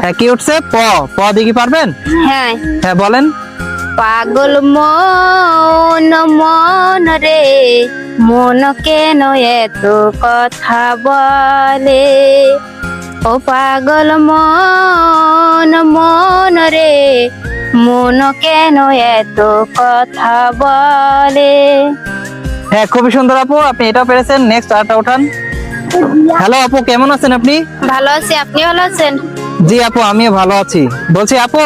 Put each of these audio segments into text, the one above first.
হ্যাঁ কি উঠছে? প প দেখি পারবেন? হ্যাঁ। হ্যাঁ বলেন। পাগল মন মন রে মন কেন এত কথা বলে? ও পাগল মন মন রে মন কেন এত কথা বলে? হ্যাঁ খুবই সুন্দর আপু আপনি এটা পেরেছেন। নেক্সট আরটা উঠান। হ্যালো আপু কেমন আছেন আপনি? ভালো আছি আপনি ভালো আছেন? জি আপু আমিও ভালো আছি। বলছি আপু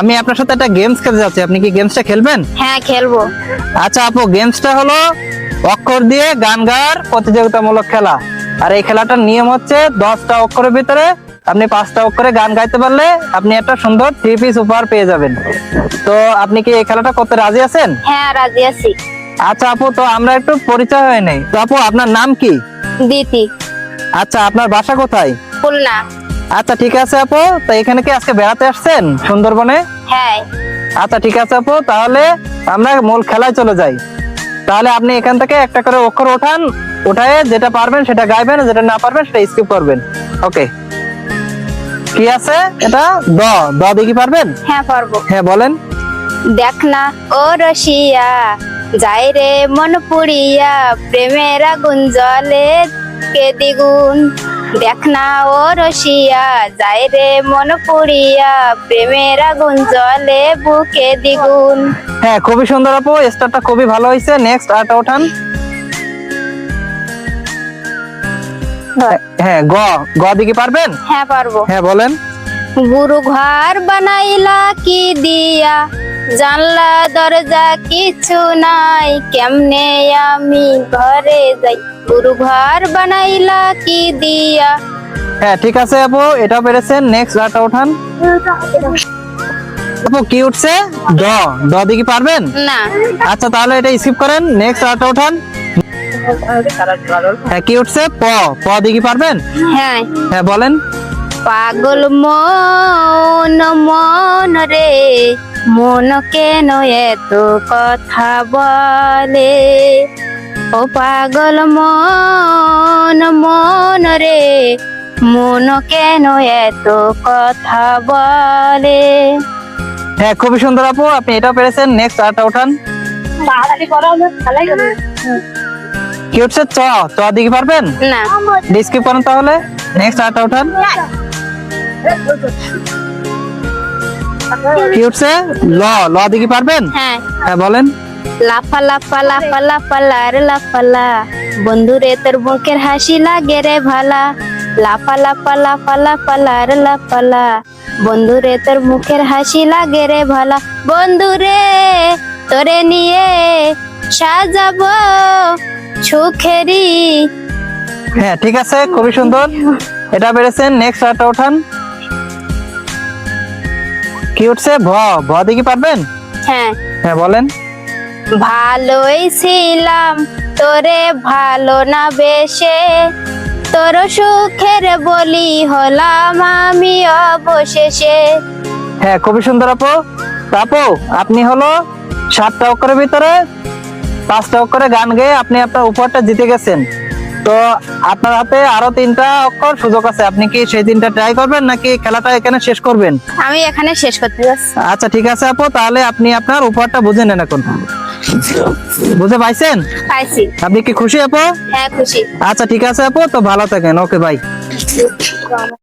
আমি আপনার সাথে একটা গেমস খেলতে যাচ্ছি। আপনি কি গেমসটা খেলবেন? হ্যাঁ খেলব। আচ্ছা আপু গেমসটা হলো অক্ষর দিয়ে গান গাওয়ার প্রতিযোগিতামূলক খেলা। আর এই খেলাটার নিয়ম হচ্ছে দশটা অক্ষরের ভিতরে আপনি পাঁচটা অক্ষরে গান গাইতে পারলে আপনি একটা সুন্দর থ্রি পিস উপহার পেয়ে যাবেন। তো আপনি কি এই খেলাটা করতে রাজি আছেন? হ্যাঁ রাজি আছি। আচ্ছা আপু তো আমরা একটু পরিচয় হয়ে নেই। তো আপু আপনার নাম কি? দিতি। আচ্ছা আপনার বাসা কোথায়? খুলনা। আচ্ছা ঠিক আছে আপু। তো এখানে কি আজকে বেড়াতে আসছেন সুন্দরবনে? হ্যাঁ। আচ্ছা ঠিক আছে আপু। তাহলে আমরা মূল খেলায় চলে যাই। তাহলে আপনি এখান থেকে একটা করে অক্ষর ওঠান উঠায়ে যেটা পারবেন সেটা গাইবেন যেটা না পারবেন সেটা স্কিপ করবেন। ওকে কি আছে এটা? দ। দ দেখি পারবেন? হ্যাঁ পারব। হ্যাঁ বলেন। দেখ না ও রসিয়া যাই রে মন পুড়িয়া প্রেমের আগুন জলে কে দ্বিগুণ? দেখ না ও রসিয়া যাই রে মন পুড়িয়া প্রেমের আগুন জলে বুকে দ্বিগুণ। হ্যাঁ খুবই সুন্দর আপু স্টারটা খুবই ভালো হয়েছে নেক্সট আরটা ওঠান হ্যাঁ। গ। গ দিকে পারবেন? হ্যাঁ পারব। হ্যাঁ বলেন। গুরু ঘর বানাইলা কি দিয়া? জানলা দরজা কিছু নাই। কেমনে আমি ঘরে যাই? গুরু ঘর বানাইলা কি দিয়া? হ্যাঁ ঠিক আছে আপু এটা পেরেছেন। নেক্সট আরটা ওঠান। আপু কি উঠছে? দ দ দিকে পারবেন? না। আচ্ছা তাহলে এটা স্কিপ করেন। নেক্সট আরটা ওঠান। হ্যাঁ কি উঠছে? প। প দিকে পারবেন? হ্যাঁ। হ্যাঁ বলেন। পাগল মন মন রে। মন কেন এত কথা বলে। ও পাগল মন মন রে মন কেন এত কথা বলে। হ্যাঁ খুবই সুন্দর আপু আপনি এটা পেরেছেন। নেক্সট আরটা উঠান। কি উঠছে? চ চ দিকে পারবেন? না। স্কিপ করেন তাহলে। নেক্সট আরটা ওঠান কি উঠছে? ল ল দিকে পারবেন? হ্যাঁ। হ্যাঁ বলেন। লাফা লাফা লাফা লাফা লার লাফালা বন্ধু রে তোর বুকের হাসি লাগে রে ভালা। লাফা লাফা লাফা লাফা লার লাফালা বন্ধু রে তোর মুখের হাসি লাগে রে ভালা। বন্ধু রে তোরে নিয়ে সাজাবো সুখেরি হ্যাঁ ঠিক আছে খুবই সুন্দর। এটা পেরেছেন। নেক্সট আরটা ওঠান কি উঠছে? ভ ভ দিকে পারবেন? হ্যাঁ। হ্যাঁ বলেন। ভালোই ছিলাম তোরে ভালো না বেশে। তোর সুখের বলি হলাম আমি অবশেষে। হ্যাঁ খুবই সুন্দর আপু। আপু আপনি হলো সাতটা অক্ষরের ভিতরে পাঁচটা অক্ষরে গান গেয়ে আপনি আপনার উপহারটা জিতে গেছেন। তো আপনার হাতে আরও তিনটা অক্ষর সুযোগ আছে। আপনি কি সেই তিনটা ট্রাই করবেন নাকি খেলাটা এখানে শেষ করবেন? আমি এখানে শেষ করতে যাচ্ছি। আচ্ছা ঠিক আছে আপু তাহলে আপনি আপনার উপহারটা বুঝে নেন এখন। বুঝে পাইছেন? পাইছি। আপনি কি খুশি আপু? হ্যাঁ খুশি। আচ্ছা ঠিক আছে আপু তো ভালো থাকেন। Okay bye